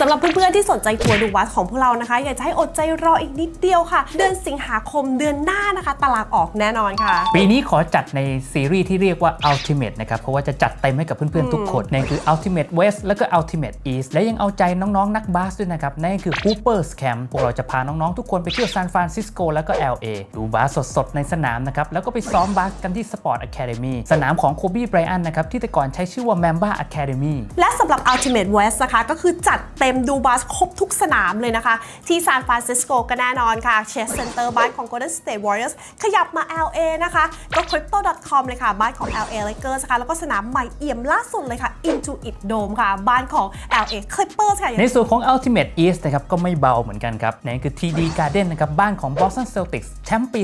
สำหรับเพื่อนๆที่สนใจทัวร์ดูบัสของพวกเรานะคะ อยากจะให้อดใจรออีกนิดเดียวค่ะ เดือนสิงหาคมเดือนหน้านะคะ ตลาดออกแน่นอนค่ะ ปีนี้ขอจัดในซีรีส์ที่เรียกว่า Ultimate นะครับ เพราะว่าจะจัดเต็มให้กับเพื่อนๆทุกคนนั่นคือ Ultimate West แล้วก็ Ultimate East และยังเอาใจน้องๆนักบาสด้วยนะครับนั่นก็คือ Hoopers Camp พวกเราจะพาน้องๆทุกคนไปเที่ยวซานฟรานซิสโกแล้วก็ LA ดูบาสสดๆในสนามนะครับแล้วก็ไปซ้อมบาสกันที่ Sport Academy สนามของโคบีไบรอันนะครับที่แต่ก่อนใช้ชื่อว่า Mamba Academy และสำหรับ Ultimate West นะคะก็คือจัดเต็ม็มดูบาสครบทุกสนามเลยนะคะ ที่ซานฟรานซิสโกก็แน่นอนค่ะเชสเซนเตอร์บ้านของ Golden State Warriors ขยับมา LA นะคะ ก็ crypto.com เลยค่ะ บ้านของ LA Lakers นะคะแล้วก็สนามใหม่เอี่ยมล่าสุดเลยค่ะ Intuit Dome ค่ะ บ้านของ LA Clippers ค่ะในส่วนของ Ultimate East นะครับก็ไม่เบาเหมือนกันครับนั่นคือ TD Garden นะครับบ้านของ Boston Celtics แชมป์ปี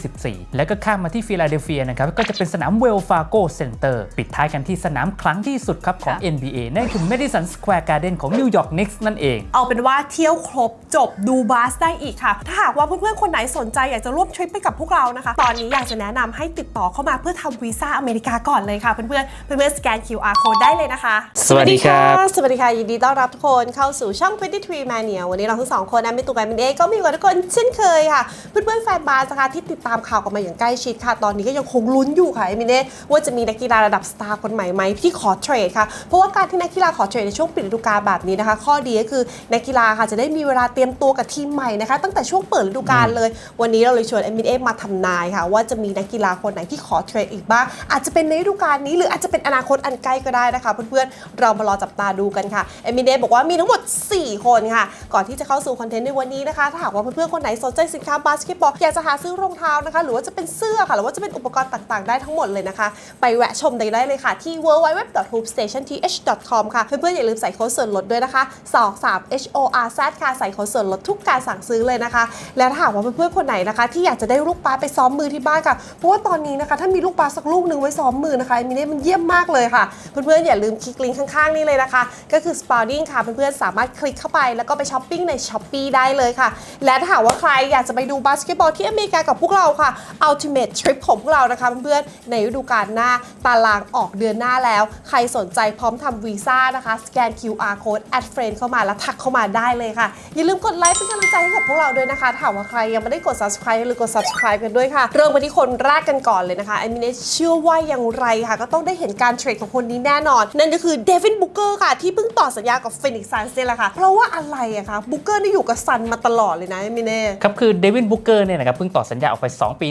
2024 แล้วก็ข้ามมาที่ฟิลาเดลเฟียนะครับก็จะเป็นสนาม Wells Fargo Center ปิดท้ายกันที่สนามครั้งที่สุดครับของ NBA นั่นคือ Madison Square Garden ของ New York Knicks นั่นเอง เอาเป็นว่าเที่ยวครบจบดูบาสได้อีกค่ะ ถ้าหากว่าเพื่อนๆคนไหนสนใจอยากจะร่วมทริปไปกับพวกเรานะคะ ตอนนี้อยากจะแนะนำให้ติดต่อเข้ามาเพื่อทำวีซ่าอเมริกาก่อนเลยค่ะ เพื่อนๆเพื่อนๆสแกน QR code ได้เลยนะคะ สวัสดีครับสวัสดีค่ะ ยินดีต้อนรับทุกคนเข้าสู่ช่อง 23 Mania วันนี้เราทั้งสองคนนะมีตุกแกมินเอก็มีอยู่กับทุกคนเช่นเคยค่ะ เพื่อนๆแฟนบาสนะคะที่ติดตามข่าวกันมาอย่างใกล้ชิดค่ะ ตอนนี้ก็ยังคงลุ้นอยู่ค่ะเอมิเน่ว่าจะมีนักกีฬาระดับสตาร์คนใหม่ไหมที่ขอเทรดค่ะเพราะว่าการที่นักกีฬาขอเทรดในช่วงปิดฤดูกาลแบบนี้นะคะข้อข้อดีก็คือนักกีฬาค่ะจะได้มีเวลาเตรียมตัวกับทีมใหม่นะคะ ตั้งแต่ช่วงเปิดฤดูกาลเลย วันนี้เราเลยชวนเอมิเน่มาทำนายค่ะ ว่าจะมีนักกีฬาคนไหนที่ขอเทรดอีกบ้าง อาจจะเป็นในฤดูกาลนี้หรืออาจจะเป็นอนาคตอันใกล้ก็ได้นะคะ เพื่อนๆเรามารอจับตาดูกันค่ะเอมิเน่บอกว่ามีทั้งหมด 4 คนค่ะ ก่อนที่จะเข้าสู่คอนเทนต์ในวันนี้นะคะถ้าหากว่าเพื่อนๆคนไหนสนใจสินค้าบาสเกตบอลอยากจะหาซื้อรองเท้านะคะ หรือว่าจะเป็นเสื้อค่ะหรือว่าจะเป็นอุปกรณ์ต่างๆ ได้ทั้งหมดเลยนะคะ ไปแวะชมได้เลยค่ะที่ www.hoopstationth.com ค่ะเพื่อนๆอย่าลืมใส่โค้ดส่วนลดด้วยนะคะ23 H O R Z ค่ะใส่โค้ดส่วนลดทุกการสั่งซื้อเลยนะคะ และถ้าหากว่าเพื่อนๆคนไหนนะคะ ที่อยากจะได้ลูกบาไปซ้อมมือที่บ้านค่ะ เพราะว่าตอนนี้นะคะถ้ามีลูกบาสักลูกหนึ่งไว้ซ้อมมือนะคะมิเน่มันเยี่ยมมากเลยค่ะ เพื่อนๆอย่าลืมคลิกลิงก์ข้างๆ นี่เลยนะคะ ก็คือ Spalding ค่ะ เพื่อนๆสามารถคลิกเข้าไปแล้วก็ไปช้อปปิ้งใน s h อ p e e ได้เลยค่ะ และถ้าหากว่าใครอยากจะไปดูบาสเกตบอลที่อเมริกากับพวกเราค่ะ Ultimate Trip ของพวกเรานะคะเพื่อนๆในฤดูกาลหน้าตารางออกเดือนหน้าแล้ว ใครสนใจพร้อมทำวีซ่านะคะสแกน QR code add friend เข้ามาแล้วทักเข้ามาได้เลยค่ะ อย่าลืมกดไลค์เป็นกำลังใจให้กับพวกเราด้วยนะคะถาหากว่าใครยังไม่ได้กด subscribe อย่าลืมกด subscribe กันด้วยค่ะ เริ่มไปที่คนแรกกันก่อนเลยนะคะไอมิเนเชื่อว่าอย่างไรค่ะ ก็ต้องได้เห็นการเทรดของคนนี้แน่นอน นั่นก็คือเดวินบุกเกอร์ค่ะ ที่เพิ่งต่อสัญญากับฟินิกซ์ซันนี่แหละค่ะ เพราะว่าอะไรอะคะบุกเกอร์นี่อยู่กับซันมาตลอดเลยนะไอมินเน่ครับคือเดวินบุกเกอร์เนี่ยนะครับเพิ่งต่อสัญญาออกไป 2 ปี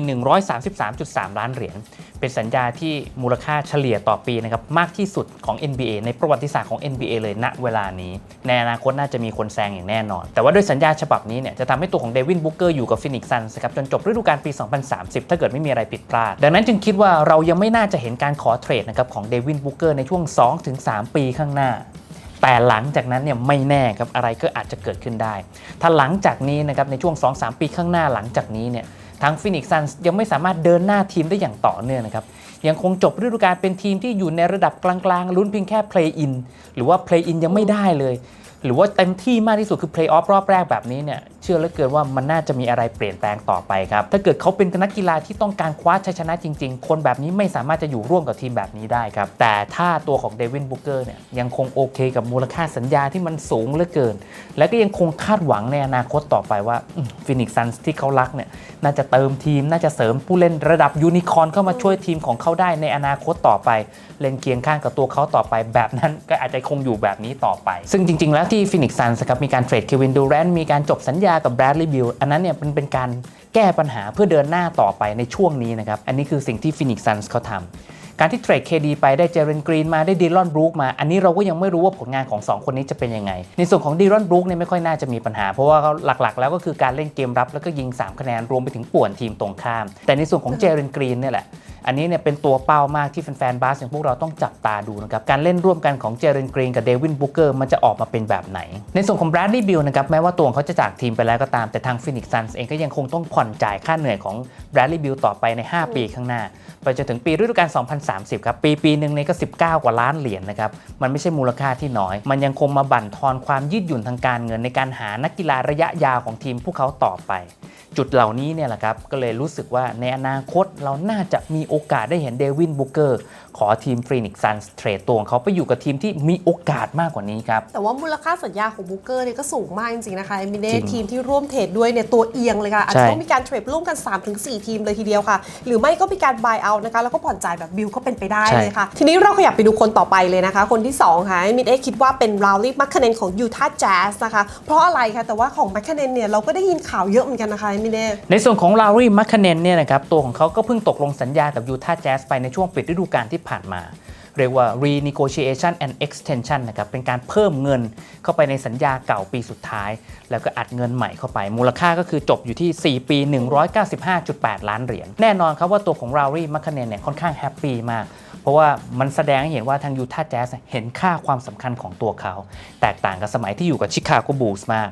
133.3 ล้านเหรียญเป็นสัญญาที่มูลค่าเฉลี่ยต่อปีนะครับมากที่สุดของ NBA ในประวัติศาสตร์ของ NBA เลยณเวลานี้ในอนาคตน่าจะมีคนแซงอย่างแน่นอน แต่ว่าด้วยสัญญาฉบับนี้เนี่ยจะทำให้ตัวของเดวินบุกเกอร์อยู่กับฟินิกซ์ซันส์ครับจนจบฤดูกาลปี 2030 ถ้าเกิดไม่มีอะไรผิดพลาด ดังนั้นจึงคิดว่าเรายังไม่น่าจะเห็นการขอเทรดนะครับของเดวินบุกเกอร์ในช่วง 2-3 ปีข้างหน้าแต่หลังจากนั้นเนี่ยไม่แน่ครับอะไรก็อาจจะเกิดขึ้นได้ ถ้าหลังจากนี้นะครับในช่วง 2-3 ปีข้างหน้าหลังจากนี้เนี่ย ทางฟินิกซ์ซันส์ยังไม่สามารถเดินหน้าทีมได้อย่างต่อเนื่องนะครับยังคงจบฤดูกาลเป็นทีมที่อยู่ในระดับกลางๆลุ้นเพียงแค่เพลย์อินหรือว่าเพลย์อินยังไม่ได้เลย หรือว่าเต็มที่มากที่สุดคือเพลย์ออฟรอบแรกแบบนี้เนี่ย เชื่อเหลือเกินว่ามันน่าจะมีอะไรเปลี่ยนแปลงต่อไปครับ ถ้าเกิดเขาเป็นนักกีฬาที่ต้องการคว้าชัยชนะจริง ๆ คนแบบนี้ไม่สามารถจะอยู่ร่วมกับทีมแบบนี้ได้ครับ แต่ถ้าตัวของเดวินบุกเกอร์เนี่ยยังคงโอเคกับมูลค่าสัญญาที่มันสูงเหลือเกิน และก็ยังคงคาดหวังในอนาคตต่อไปว่าฟินิกซ์ซันส์ที่เขารักเนี่ยน่าจะเติมทีม น่าจะเสริมผู้เล่นระดับยูนิคอร์นเข้ามาช่วยทีมของเขาได้ในอนาคตต่อไป เล่นเคียงข้างกับตัวเขาต่อไป แบบนั้นก็อาจจะคงอยู่แบบนี้ต่อไป ซึ่งจริง ๆ แล้วที่ฟินิกซ์ซันส์ครับมีการเทรดเควินดูแรนมีการจบสัญญากับแบรดลีย์บิลอันนั้นเนี่ยมันเป็นการแก้ปัญหาเพื่อเดินหน้าต่อไปในช่วงนี้นะครับ อันนี้คือสิ่งที่ฟินิกซ์ซันส์เขาทำการที่เทรดเคดีไปได้เจเรนกรีนมาได้ดีลอนบรูคมา อันนี้เราก็ยังไม่รู้ว่าผลงานของ 2 คนนี้จะเป็นยังไง ในส่วนของดีลอนบรูคเนี่ยไม่ค่อยน่าจะมีปัญหา เพราะว่าเขาหลักๆ แล้วก็คือการเล่นเกมรับแล้วก็ยิง 3 คะแนนรวมไปถึงป่วนทีมตรงข้าม แต่ในส่วนของเจเรนกรีนเนี่ยแหละ อันนี้เนี่ยเป็นตัวเป้ามากที่แฟนๆบาสอย่างพวกเราต้องจับตาดูนะครับการเล่นร่วมกันของเจเรนกรีนกับเดวินบุกเกอร์มันจะออกมาเป็นแบบไหน ในส่วนของแบรดลีย์บิลนะครับแม้ว่าตัวของเขาจะจากทีมไปแล้วก็ตามแต่ทางฟินิกซ์ซันส์เองก็ยังคงต้องผ่อนจ่ายค่าเหนื่อยของแบรดลีย์บิลต่อไปใน 5 ปีข้างหน้าไปจนถึงปีฤดูกาล 2030 ครับ ปีปีหนึ่งเนี่ยก็ 19 กว่าล้านเหรียญนะครับ มันไม่ใช่มูลค่าที่น้อย มันยังคงมาบั่นทอนความยืดหยุ่นทางการเงินในการหานักกีฬาระยะยาวของทีมพวกเขาต่อไป จุดเหล่านี้เนี่ยแหละครับ ก็เลยรู้สึกว่าในอนาคตเราน่าจะมีโอกาสได้เห็นเดวินบุกเกอร์ขอทีมฟรีนิกซันเทรดตัวของเขาไปอยู่กับทีมที่มีโอกาสมากกว่านี้ครับ แต่ว่ามูลค่าสัญญาของบูเกอร์เนี่ยก็สูงมากจริงๆนะคะเอมิเน่จริงทีมที่ร่วมเทรดด้วยเนี่ยตัวเอียงเลยค่ะอาจใช่จะต้องมีการเทรดร่วมกัน 3-4 ทีมเลยทีเดียวค่ะ หรือไม่ก็มีการ buy out นะคะ แล้วก็ผ่อนจ่ายแบบบิลก็เป็นไปได้เลยค่ะ ทีนี้เราขยับไปดูคนต่อไปเลยนะคะ คนที่ 2 ค่ะเอมิเน่คิดว่าเป็นราวลี่มัคคเนนของยูทาห์แจ๊สนะคะ เพราะอะไรคะแต่ว่าของมัคคเนนเนี่ยเราก็ได้ยินข่าวเยอะเหมือนกันนะคะเอมิเน่ในส่วนของลารีมัคคเนนเนี่ยนะครับตัวของเขาก็เพิ่งตกลงสัญญากับยูทาห์แจ๊สไปในช่วงปิดฤดูกาลที่ผ่านมา เรียกว่า renegotiation and extension นะครับ เป็นการเพิ่มเงินเข้าไปในสัญญาเก่าปีสุดท้าย แล้วก็อัดเงินใหม่เข้าไป มูลค่าก็คือจบอยู่ที่ 4 ปี 195.8 ล้านเหรียญ แน่นอนครับว่าตัวของรารีมัคคเนนเนี่ยค่อนข้างแฮปปี้มาก เพราะว่ามันแสดงให้เห็นว่าทางยูทาห์แจ๊สเห็นค่าความสำคัญของตัวเขา แตกต่างกับสมัยที่อยู่กับชิคาโกบูลส์มาก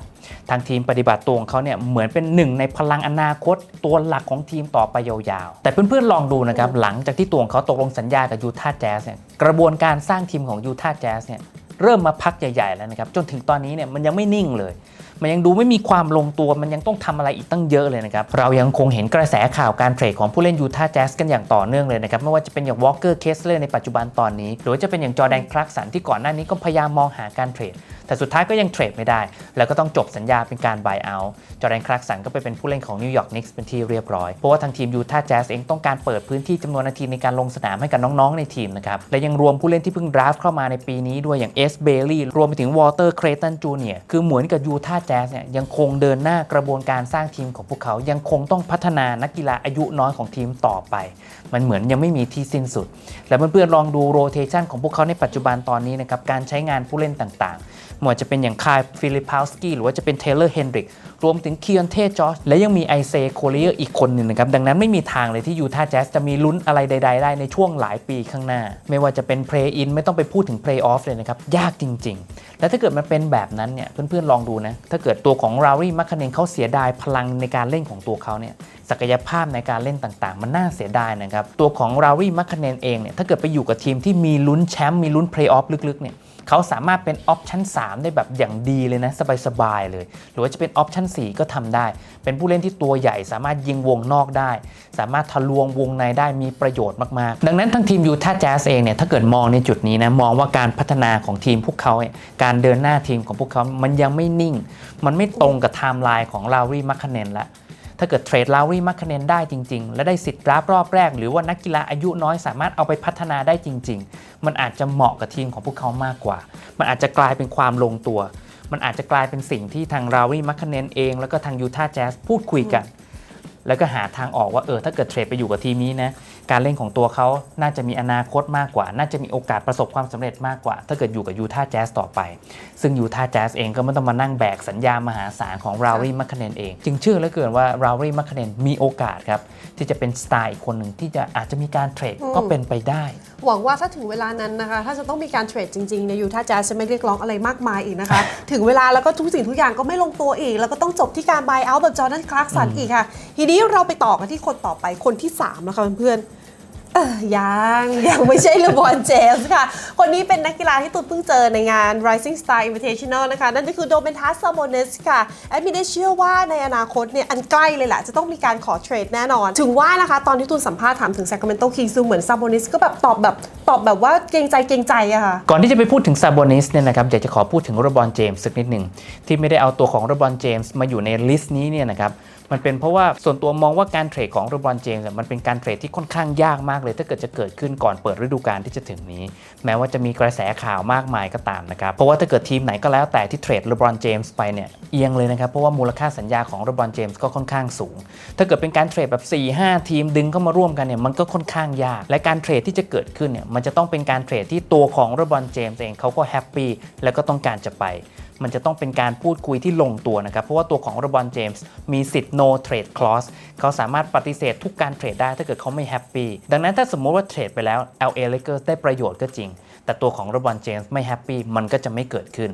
ทางทีมปฏิบัติตัวของเขาเนี่ยเหมือนเป็นหนึ่งในพลังอนาคต ตัวหลักของทีมต่อไปยาวๆ แต่เพื่อนๆลองดูนะครับหลังจากที่ตัวของเขาตกลงสัญญากับยูทาห์แจ๊สเนี่ยกระบวนการสร้างทีมของยูทาห์แจ๊สเนี่ยเริ่มมาพักใหญ่ๆแล้วนะครับจนถึงตอนนี้เนี่ยมันยังไม่นิ่งเลย มันยังดูไม่มีความลงตัวมันยังต้องทำอะไรอีกตั้งเยอะเลยนะครับ เรายังคงเห็นกระแสข่าวการเทรดของผู้เล่นยูทาห์แจ๊สกันอย่างต่อเนื่องเลยนะครับ ไม่ว่าจะเป็นอย่างวอลเกอร์เคสเลอร์ในปัจจุบันตอนนี้ หรือจะเป็นอย่างจอแดนคลักสันที่ก่อนหน้านี้ก็พยายามมองหาการเทรด แต่สุดท้ายก็ยังเทรดไม่ได้ แล้วก็ต้องจบสัญญาเป็นการ buy out จอร์แดนคลักสันก็ไปเป็นผู้เล่นของนิวยอร์กนิกส์เป็นที่เรียบร้อย เพราะว่าทางทีมยูทาห์แจ๊สเองต้องการเปิดพื้นที่จำนวนนาทีในการลงสนามให้กับน้องๆในทีมนะครับ และยังรวมผู้เล่นที่เพิ่งดราฟต์เข้ามาในปีนี้ด้วยอย่างเอสเบลลี่รวมไปถึงวอเตอร์เครตันจูเนียร์คือเหมือนกับยูทาห์แจ๊สเนี่ยยังคงเดินหน้ากระบวนการสร้างทีมของพวกเขายังคงต้องพัฒนานักกีฬาอายุน้อยของทีมต่อไป มันเหมือนยังไม่มีที่สิ้นสุด และเพื่อนๆลองดูโรเทชันของพวกเขาในปัจจุบันตอนนี้นะครับการใช้งานผู้เล่นต่างๆ ไม่ว่าจะเป็นอย่างคายฟิลิปปาวสกี้หรือว่าจะเป็นเทเลอร์เฮนริกรวมถึงคีออนเทจอชและยังมีไอเซโคเลียอีกคนหนึ่งนะครับ ดังนั้นไม่มีทางเลยที่ยูทาห์แจ๊สจะมีลุ้นอะไรใด ๆ ได้ในช่วงหลายปีข้างหน้า ไม่ว่าจะเป็นเพลย์อินไม่ต้องไปพูดถึงเพลย์ออฟเลยนะครับ ยากจริง ๆ และถ้าเกิดมันเป็นแบบนั้นเนี่ยเพื่อนๆลองดูนะ ถ้าเกิดตัวของรารีมัคคเนนเขาเสียดายพลังในการเล่นของตัวเขาเนี่ยศักยภาพในการเล่นต่างๆ มันน่าเสียดายนะครับตัวของรารีมัคคเนนเองเนี่ยถ้าเกิดไปอยู่กับทีมที่มีลุ้นแชมป์มีลุ้นเพลย์ออฟลึกๆเนี่ย เขาสามารถเป็นออปชั่น3 ได้แบบอย่างดีเลยนะสบายๆเลย หรือว่าจะเป็นออปชั่น4 ก็ทำได้ เป็นผู้เล่นที่ตัวใหญ่สามารถยิงวงนอกได้ สามารถทะลวงวงในได้มีประโยชน์มากๆ ดังนั้นทั้งทีมยูทาแจ๊สเองเนี่ยถ้าเกิดมองในจุดนี้นะมองว่าการพัฒนาของทีมพวกเขาการเดินหน้าทีมของพวกเขามันยังไม่นิ่ง มันไม่ตรงกับไทม์ไลน์ของลารีมัคคเนนละถ้าเกิดเทรดลารีมัคคเนนได้จริง ๆ และได้สิทธิ์รับรอบแรก หรือว่านักกีฬาอายุน้อยสามารถเอาไปพัฒนาได้จริง ๆ มันอาจจะเหมาะกับทีมของพวกเขามากกว่า มันอาจจะกลายเป็นความลงตัว มันอาจจะกลายเป็นสิ่งที่ทางลารีมัคคเนนเอง แล้วก็ทางยูทาห์แจ๊สพูดคุยกัน แล้วก็หาทางออกว่าเออถ้าเกิดเทรดไปอยู่กับทีมนี้นะการเล่นของตัวเขาน่าจะมีอนาคตมากกว่า น่าจะมีโอกาสประสบความสำเร็จมากกว่า ถ้าเกิดอยู่กับยูทาห์แจ๊สต่อไป ซึ่งยูทาห์แจ๊สเองก็ไม่ต้องมานั่งแบกสัญญามหาศาลของรารีมัคคเนนเอง จึงเชื่อเหลือเกินว่ารารีมัคคเนนมีโอกาสครับที่จะเป็นสไตล์อีกคนหนึ่งที่จะอาจจะมีการเทรดก็เป็นไปได้ หวังว่าถ้าถึงเวลานั้นนะคะ ถ้าจะต้องมีการเทรดจริงๆเนี่ยยูทาแจ๊สจะไม่เรียกร้องอะไรมากมายอีกนะคะ ถึงเวลาแล้วก็ทุกสิ่งทุกอย่างก็ไม่ลงตัวอีก แล้วก็ต้องจบที่การ buy out แบบจอร์แดนคลาร์กสันอีกค่ะ ทีนี้เราไปต่อกันที่คนต่อไปคนที่3นะคะเพื่อนๆ ยังยังไม่ใช่เลบอนเจมส์ค่ะ คนนี้เป็นนักกีฬาที่ตุนเพิ่งเจอในงาน Rising Star Invitational นะคะ นั่นก็คือโดเมนทัสซาโบเนสค่ะ แอดมินได้เชื่อว่าในอนาคตเนี่ย อันใกล้เลยแหละจะต้องมีการขอเทรดแน่นอน ถึงว่านะคะ ตอนที่ตุนสัมภาษณ์ถามถึง Sacramento Kings ดูเหมือนซาโบเนสก็แบบตอบแบบตอบแบบว่าเกรงใจเกรงใจอะค่ะ ก่อนที่จะไปพูดถึงซาโบนิสเนี่ยนะครับอยากจะขอพูดถึงโรบอนเจมส์สักนิดหนึ่งที่ไม่ได้เอาตัวของโรบอนเจมส์มาอยู่ในลิสต์นี้เนี่ยนะครับ มันเป็นเพราะว่าส่วนตัวมองว่าการเทรดของโรบอนเจมส์มันเป็นการเทรดที่ค่อนข้างยากมากเลย ถ้าเกิดจะเกิดขึ้นก่อนเปิดฤดูกาลที่จะถึงนี้ แม้ว่าจะมีกระแสข่าวมากมายก็ตามนะครับ เพราะว่าถ้าเกิดทีมไหนก็แล้วแต่ที่เทรดโรบอนเจมส์ไปเนี่ยเอียงเลยนะครับ เพราะว่ามูลค่าสัญญาของโรบอนเจมส์ก็ค่อนข้างสูง ถ้าเกิดเป็นการเทรดแบบ 4-5 ทีมดึงเข้ามาร่วมกันเนี่ยมันก็ค่อนข้างยาก และการเทรดที่จะเกิดขึ้นเนี่ยมันจะต้องเป็นการเทรดที่ตัวของโรบอนเจมส์เองเขาก็แฮปปี้แล้วก็ต้องการจะไป มันจะต้องเป็นการพูดคุยที่ลงตัวนะครับ เพราะว่าตัวของโรบอนเจมส์มีสิทธิ์ no trade clause เขาสามารถปฏิเสธทุกการเทรดได้ถ้าเกิดเขาไม่แฮปปี้ดังนั้นถ้าสมมติว่าเทรดไปแล้ว LA Lakers ได้ประโยชน์ก็จริง แต่ตัวของโรบอนเจมส์ไม่แฮปปี้มันก็จะไม่เกิดขึ้น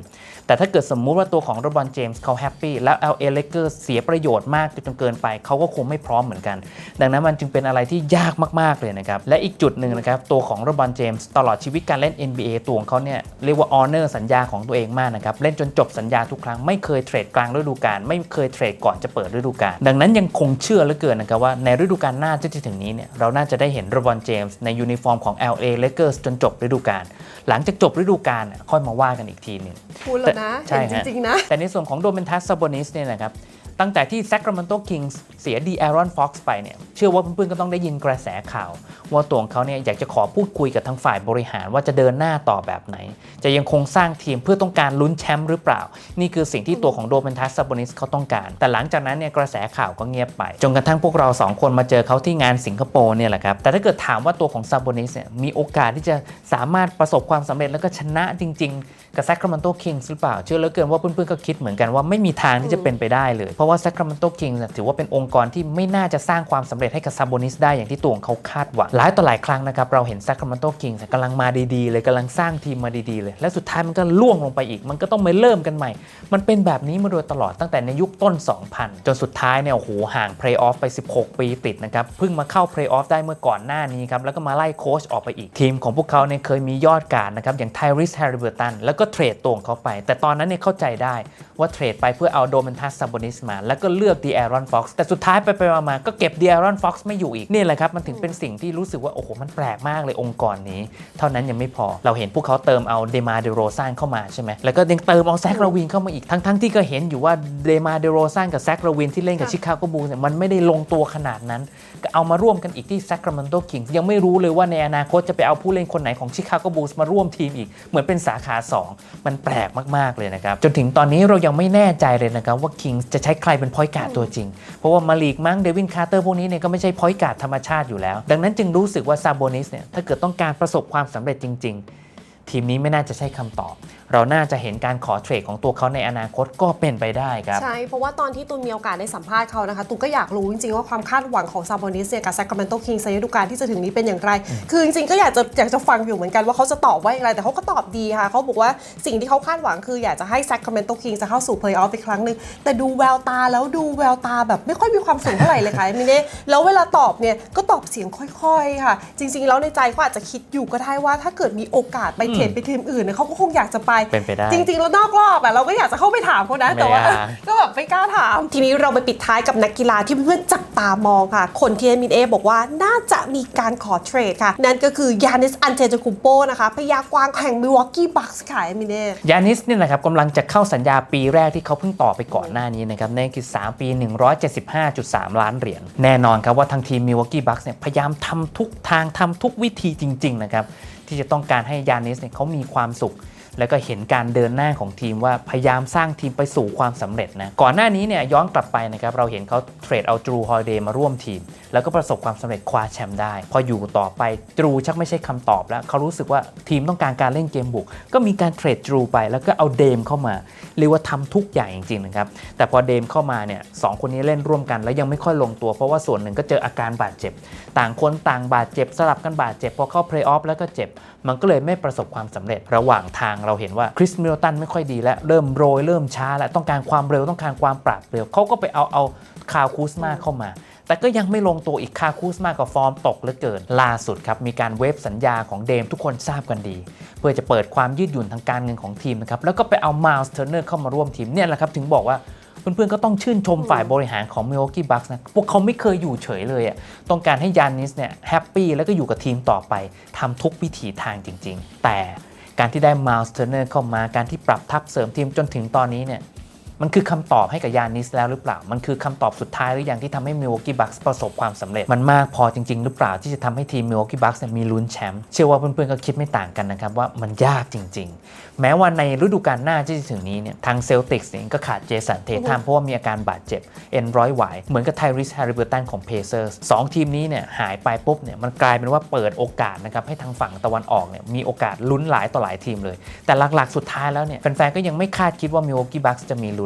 แต่ถ้าเกิดสมมุติว่าตัวของโรบอนเจมส์เขาแฮปปี้แล้ว LA Lakers เสียประโยชน์มากจนเกินไปเขาก็คงไม่พร้อมเหมือนกัน ดังนั้นมันจึงเป็นอะไรที่ยากมากๆเลยนะครับและอีกจุดหนึ่งนะครับตัวของโรบอนเจมส์ตลอดชีวิตการเล่น NBA ตัวของเขาเนี่ยเรียกว่าออเนอร์สัญญาของตัวเองมากนะครับเล่นจนจบสัญญาทุกครั้งไม่เคยเทรดกลางฤดูกาลไม่เคยเทรดก่อนจะเปิดฤดูกาลดังนั้นยังคงเชื่อเหลือเกินนะครับว่าในฤดูกาลหน้าที่จะถึงนี้เนี่ยเราน่าจะได้เห็นรบอนเจมส์ในยูนิฟอร์มของ LA Lakers จนจบฤดูกาลหลังจากจบฤดูกาลน่ะค่อยมาว่ากันอีกทีหนึ่งพูดแล้วนะใช่เห็นฮะจริงๆนะแต่ในส่วนของโดเมนทัสซาโบนิสเนี่ยนะครับ ตั้งแต่ที่ Sacramento Kings เสียดีแอรอนฟ็อกซ์ไปเนี่ย เชื่อว่าเพื่อนๆก็ต้องได้ยินกระแสข่าว ว่าตัวของเขาเนี่ยอยากจะขอพูดคุยกับทางฝ่ายบริหารว่าจะเดินหน้าต่อแบบไหน จะยังคงสร้างทีมเพื่อต้องการลุ้นแชมป์หรือเปล่า นี่คือสิ่งที่ตัวของโดเมนทัสซาโบนิสเขาต้องการ แต่หลังจากนั้นเนี่ยกระแสข่าวก็เงียบไป จนกระทั่งพวกเราสองคนมาเจอเขาที่งานสิงคโปร์เนี่ยแหละครับ แต่ถ้าเกิดถามว่าตัวของซาโบนิสเนี่ยมีโอกาสที่จะสามารถประสบความสำเร็จแล้วก็ชนะจริง ๆ กับ Sacramento Kings หรือเปล่า เชื่อเหลือเกินว่าเพื่อนๆก็คิดเหมือนกันว่าไม่มีทางที่จะเป็นไปได้เลยเพราะว่า Sacramento Kings เนี่ยถือว่าเป็นองค์กรที่ไม่น่าจะสร้างความสำเร็จให้กับซาโบนิสได้อย่างที่ตัวของเขาคาดหวังหลายต่อหลายครั้งนะครับเราเห็น Sacramento Kings กำลังมาดีๆเลยกำลังสร้างทีมมาดีๆเลย และสุดท้ายมันก็ล่วงลงไปอีก มันก็ต้องมาเริ่มกันใหม่ มันเป็นแบบนี้มาโดยตลอดตั้งแต่ในยุคต้น 2000 จนสุดท้ายเนี่ยโอ้โหห่างเพลย์ออฟไป 16 ปีติดนะครับเพิ่งมาเข้าเพลย์ออฟได้เมื่อก่อนหน้านี้ครับแล้วก็มาไล่โค้ชออกไปอีกทีมของพวกเขาเนี่ยเคยมียอดการนะครับอย่างไทริสแฮร์ริเบอร์ตันแล้วก็เทรดตัวของเขาไป แต่ตอนนั้นเนี่ยเข้าใจได้ว่าเทรดไปเพื่อเอาโดมันทัสซาบอนิสมาแล้วก็เลือกดีแอรอนฟ็อกซ์แต่สุดท้ายไปไปมาๆก็เก็บดีแอรอนฟ็อกซ์ไม่อยู่อีกนี่แหละครับ มันถึงเป็นสิ่งที่รู้สึกว่า โอ้โห มันแปลกมากเลยองค์กรนี้ เท่านั้นยังไม่พอเราเห็นพวกเขาเติมเอาเดมาเดโรซานเข้ามาใช่ไหมแล้วก็ยังเติมเอาแซคลาวินเข้ามาอีกทั้งๆที่ก็เห็นอยู่ว่าเดมาเดโรซานกับแซคลาวินที่เล่นกับค่ะชิคาโกบูลเนี่ยมันไม่ได้ลงตัวขนาดนั้น ก็เอามาร่วมกันอีกที่ Sacramento Kings ยังไม่รู้เลยว่าในอนาคตจะไปเอาผู้เล่นคนไหนของชิคาโกบูลส์มาร่วมทีมอีกเหมือนเป็นสาขา 2 มันแปลกมากๆเลยนะครับจนถึงตอนนี้เรายังไม่แน่ใจเลยนะครับว่า Kings จะใช้ใครเป็นพอยการ์ดตัวจริง เพราะว่ามาลีกมั้งเดวินคาร์เตอร์พวกนี้เนี่ยก็ไม่ใช่พอยการ์ดธรรมชาติอยู่แล้ว ดังนั้นจึงรู้สึกว่าซาโบนิสเนี่ยถ้าเกิดต้องการประสบความสำเร็จจริง ๆ ทีมนี้ไม่น่าจะใช่คำตอบ เราน่าจะเห็นการขอเทรดของตัวเขาในอนาคตก็เป็นไปได้ครับ ใช่ เพราะว่าตอนที่ตูนมีโอกาสได้สัมภาษณ์เขานะคะ ตูนก็อยากรู้จริงๆ ว่าความคาดหวังของซาบอนิสเนี่ยกับ Sacramento Kings ในฤดูกาลที่จะถึงนี้เป็นอย่างไร คือจริงๆ ก็อยากจะอยากจะฟังอยู่เหมือนกันว่าเขาจะตอบว่าอย่างไร แต่เขาก็ตอบดีค่ะ เขาบอกว่าสิ่งที่เขาคาดหวังคืออยากจะให้ Sacramento Kings จะเข้าสู่ Playoff อีกครั้งหนึ่งแต่ดูแววตาแล้วดูแววตาแบบไม่ค่อยมีความสุขเท่าไหร่เลยค่ะมิเน่แล้วเวลาตอบเนี่ยก็ตอบเสียงค่อยๆค่ะ จริง ๆ แล้วในใจเขาอาจจะคิดอยู่ก็ได้ว่าถ้าเกิดมีโอกาสไปเทรดไปทีมอื่นเนี่ยเขาก็คงอยากจะไปเป็นไปได้ จริง ๆ แล้วนอกรอบอะเราก็อยากจะเข้าไปถามเขานะแต่ว่าไม่อยากก็แบบไม่กล้าถาม ทีนี้เราไปปิดท้ายกับนักกีฬาที่เพื่อนๆจับตามองค่ะ คนที่มินเอบอกว่าน่าจะมีการขอเทรดค่ะ นั่นก็คือยานิสอันเทจูคุปโปนะคะพยากวางแห่งมิวอกกี้บัคส์ค่ะมินเอยานิสเนี่ยนะครับกำลังจะเข้าสัญญาปีแรกที่เขาเพิ่งต่อไปก่อนหน้านี้นะครับนั่นคือ 3 ปี 175.3 ล้านเหรียญแน่นอนครับว่าทางทีมมิวอกกี้บัคส์เนี่ยพยายามทำทุกทางทำทุกวิธีจริง ๆ นะครับที่จะต้องการให้ยานิสเนี่ยเขามีความสุข แล้วก็เห็นการเดินหน้าของทีมว่าพยายามสร้างทีมไปสู่ความสำเร็จนะก่อนหน้านี้เนี่ยย้อนกลับไปนะครับเราเห็นเขาเทรดเอาจรูฮอลเดย์มาร่วมทีม แล้วก็ประสบความสำเร็จคว้าแชมป์ได้ พออยู่ต่อไปจรูชักไม่ใช่คำตอบแล้วเขารู้สึกว่าทีมต้องการการเล่นเกมบุก ก็มีการเทรดจรูไปแล้วก็เอาเดมเข้ามาเรียกว่าทำทุกอย่างจริงๆนะครับแต่พอเดมเข้ามาเนี่ยสองคนนี้เล่นร่วมกันแล้วยังไม่ค่อยลงตัว เพราะว่าส่วนหนึ่งก็เจออาการบาดเจ็บ ต่างคนต่างบาดเจ็บสลับกันบาดเจ็บพอเข้าเพลย์ออฟแล้วก็เจ็บ มันก็เลยไม่ประสบความสำเร็จระหว่างทางเราเห็นว่าคริสมิลตันไม่ค่อยดีแล้วเริ่มโรย เริ่มช้าแล้วต้องการความเร็วต้องการความปราดเปรียวเขาก็ไปเอาเอาคาคูสมาเข้ามา แต่ก็ยังไม่ลงตัวอีกคาคูสมากับฟอร์มตกเหลือเกิน ล่าสุดครับมีการเวฟสัญญาของเดมทุกคนทราบกันดี เพื่อจะเปิดความยืดหยุ่นทางการเงินของทีมนะครับแล้วก็ไปเอามาลส์เทอร์เนอร์เข้ามาร่วมทีมเนี่ยแหละครับถึงบอกว่าเพื่อนๆ ก็ต้องชื่นชมฝ่ายบริหารของ Milwaukee Bucks นะ พวกเขาไม่เคยอยู่เฉยเลยอะต้องการให้ยานิสเนี่ยแฮปปี้แล้วก็อยู่กับทีมต่อไป ทำทุกวิถีทางจริง ๆ แต่ การที่ได้มาลส์เทอร์เนอร์เข้ามาการที่ปรับทัพเสริมทีมจนถึงตอนนี้เนี่ย มันคือคำตอบให้กับยานิสแล้วหรือเปล่า มันคือคำตอบสุดท้ายหรือยังที่ทำให้ Milwaukee Bucks ประสบความสำเร็จ มันมากพอจริง ๆ หรือเปล่าที่จะทำให้ทีม Milwaukee Bucks เนี่ยมีลุ้นแชมป์ เชื่อว่าเพื่อนๆก็คิดไม่ต่างกันนะครับว่ามันยากจริง ๆ แม้ว่าในฤดูกาลหน้าที่จะถึงนี้เนี่ยทางเซลติกส์เองก็ขาดเจสันเททัมเพราะว่ามีอาการบาดเจ็บเอ็นร้อยหวายเหมือนกับไทริสแฮร์ริเบอร์ตันของเพเซอร์สองทีมนี้เนี่ยหายไปปุ๊บเนี่ยมันกลายเป็นว่าเปิดโอกาสนะครับให้ทางฝั่งตะวันออกเนี่ยมีโอกาสลุ้นหลายต่อหลายทีมเลย แต่หลักๆสุดท้ายแล้วเนี่ยแฟนๆก็ยังไม่คาดคิดว่า Milwaukee Bucks จะมีลุ้น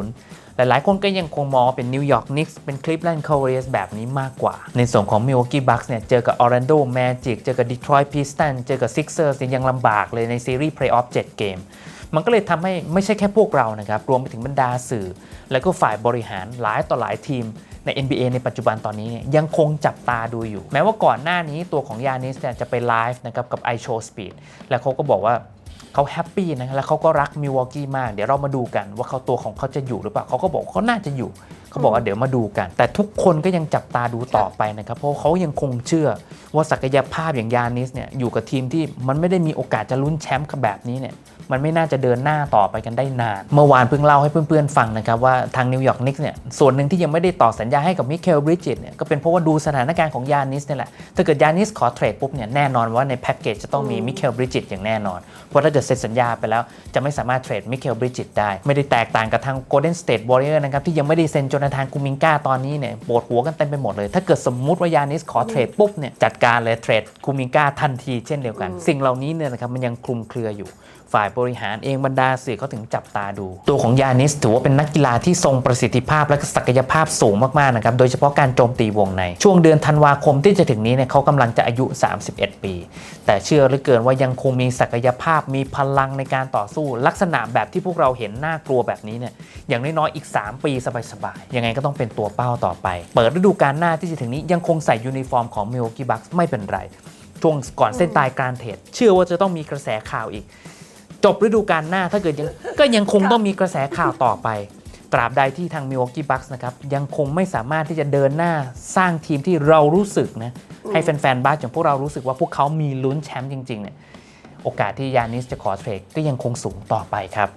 หลายๆ คนก็ยังคงมองเป็นนิวยอร์กนิกส์เป็นคลิฟแลนด์คาร์เรียสแบบนี้มากกว่า ในส่วนของ Milwaukee Bucks เนี่ย เจอกับ Orlando Magic เจอกับ Detroit Pistons เจอกับ Sixers เนี่ยยังลำบากเลยในซีรีส์ Playoff 7เกมมันก็เลยทำให้ไม่ใช่แค่พวกเรานะครับ รวมไปถึงบรรดาสื่อ แล้วก็ฝ่ายบริหารหลายต่อหลายทีมใน NBA ในปัจจุบันตอนนี้เนี่ยยังคงจับตาดูอยู่ แม้ว่าก่อนหน้านี้ตัวของยานิสเนี่ยจะไปไลฟ์นะครับกับ i Show Speed แล้วเขาก็บอกว่า เขาแฮปปี้นะแล้วเขาก็รักมิวอกกี้มาก เดี๋ยวเรามาดูกันว่าเขาตัวของเขาจะอยู่หรือเปล่าเขาก็บอกเขาน่าจะอยู่ เขาบอกว่าเดี๋ยวมาดูกัน แต่ทุกคนก็ยังจับตาดูต่อไปนะครับ เพราะเขายังคงเชื่อว่าศักยภาพอย่างยานิสเนี่ยอยู่กับทีมที่มันไม่ได้มีโอกาสจะลุ้นแชมป์แบบนี้เนี่ยมันไม่น่าจะเดินหน้าต่อไปกันได้นาน เมื่อวานเพิ่งเล่าให้เพื่อนๆฟังนะครับว่าทางนิวยอร์กนิกส์เนี่ยส่วนหนึ่งที่ยังไม่ได้ต่อสัญญาให้กับมิเคลบริจิตเนี่ยก็เป็นเพราะว่าดูสถานการณ์ของยานิสเนี่ยแหละ ถ้าเกิดยานิสขอเทรดปุ๊บเนี่ยแน่นอนว่าในแพ็กเกจจะต้องมีมิเคลบริจิตอย่างแน่นอน เพราะถ้าเกิดเซ็นสัญญาไปแล้วจะไม่สามารถเทรดมิเคลบริจิตได้ ไม่ได้แตกต่างกับทางโกลเด้นสเตทวอริเออร์นะครับที่ยังไม่ได้เซ็นจนาธานคูมิงกาตอนนี้เนี่ยปวดหัวกันเต็มไปหมดเลย ถ้าเกิดสมมุติว่ายานิสขอเทรดปุ๊บเนี่ยจัดการเลยเทรดคูมิงกาทันทีเช่นเดียวกัน สิ่งเหล่านี้เนี่ยนะครับมันยังคลุมเครืออยู่ ฝ่ายบริหารเองบรรดาสื่อเขาถึงจับตาดู ตัวของยานิสถือว่าเป็นนักกีฬาที่ทรงประสิทธิภาพและศักยภาพสูงมากๆนะครับโดยเฉพาะการโจมตีวงใน ช่วงเดือนธันวาคมที่จะถึงนี้เนี่ยเขากำลังจะอายุ 31 ปี แต่เชื่อเหลือเกินว่ายังคงมีศักยภาพมีพลังในการต่อสู้ ลักษณะแบบที่พวกเราเห็นน่ากลัวแบบนี้เนี่ยอย่างน้อยๆอีก 3 ปีสบายๆยังไงก็ต้องเป็นตัวเป้าต่อไป เปิดฤดูกาลหน้าที่จะถึงนี้ยังคงใส่ยูนิฟอร์มของมิโอกิบัคไม่เป็นไรช่วงก่อนเส้นตายการเทรดเชื่อว่าจะต้องมีกระแสข่าวอีก จบฤดูกาลหน้าถ้าเกิดยังก็ยังคงต้องมีกระแสข่าวต่อไป ตราบใดที่ทาง Milwaukee Bucks นะครับ ยังคงไม่สามารถที่จะเดินหน้าสร้างทีมที่เรารู้สึกนะให้แฟนๆบาสอย่างพวกเรารู้สึกว่าพวกเขามีลุ้นแชมป์จริงๆเนี่ยโอกาสที่ยานิสจะขอเทรดก็ยังคงสูงต่อไปครับ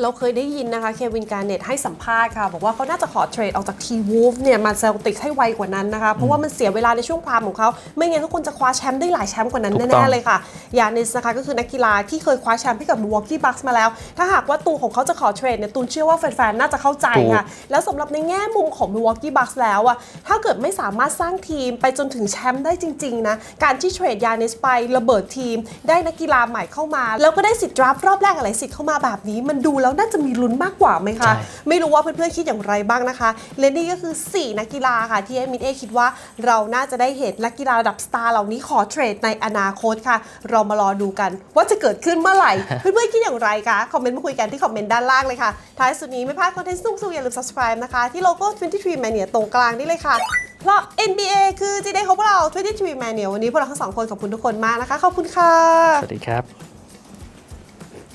เราเคยได้ยินนะคะเควินการเน็ตให้สัมภาษณ์ค่ะ บอกว่าเขาน่าจะขอเทรดออกจากทีวูฟเนี่ยมาเซลติกให้ไวกว่านั้นนะคะ เพราะว่ามันเสียเวลาในช่วงพรามของเขา ไม่งั้นทุกคนจะคว้าแชมป์ได้หลายแชมป์กว่านั้นถูกต้แน่องๆเลยค่ะ ยานิสนะคะก็คือนักกีฬาที่เคยคว้าแชมป์ให้กับ Milwaukee Bucks มาแล้ว ถ้าหากว่าตูของเขาจะขอเทรดเนี่ยตูนเชื่อว่าแฟน ๆ น่าจะเข้าใจค่ะ แล้วสำหรับในแง่มุมของ Milwaukee Bucks แล้วอะถ้าเกิดไม่สามารถสร้างทีมไปจนถึงแชมป์ได้จริง ๆ นะ การที่เทรดยานิสไประเบิดทีม ได้นักกีฬาใหม่เข้ามา แล้วก็ได้สิทธิ์ดราฟต์รอบแรกอะไรสิทธิ์เข้ามาแบบนี้มันดูแล้วน่าจะมีลุ้นมากกว่าไหมคะใช่ไม่รู้ว่าเพื่อนๆคิดอย่างไรบ้างนะคะ และนี่ก็คือ 4 นักกีฬาค่ะ ที่เอมินเอคิดว่าเราน่าจะได้เห็นนักกีฬาระดับสตาร์เหล่านี้ขอเทรดในอนาคตค่ะ เรามารอดูกันว่าจะเกิดขึ้นเมื่อไหร่ เพื่อนๆคิดอย่างไรคะคอมเมนต์มาคุยกันที่คอมเมนต์ด้านล่างเลยค่ะท้ายสุดนี้ไม่พลาดคอนเทนต์สุกๆอย่าลืม subscribe นะคะที่โลโก้23 Mania ตรงกลางนี่เลยค่ะเพราะ NBA คือจีเดของพวกเรา23 Mania วันนี้พวกเราทั้งสองคนขอบคุณทุกคนมากนะคะขอบคุณค่ะ สวัสดีครับ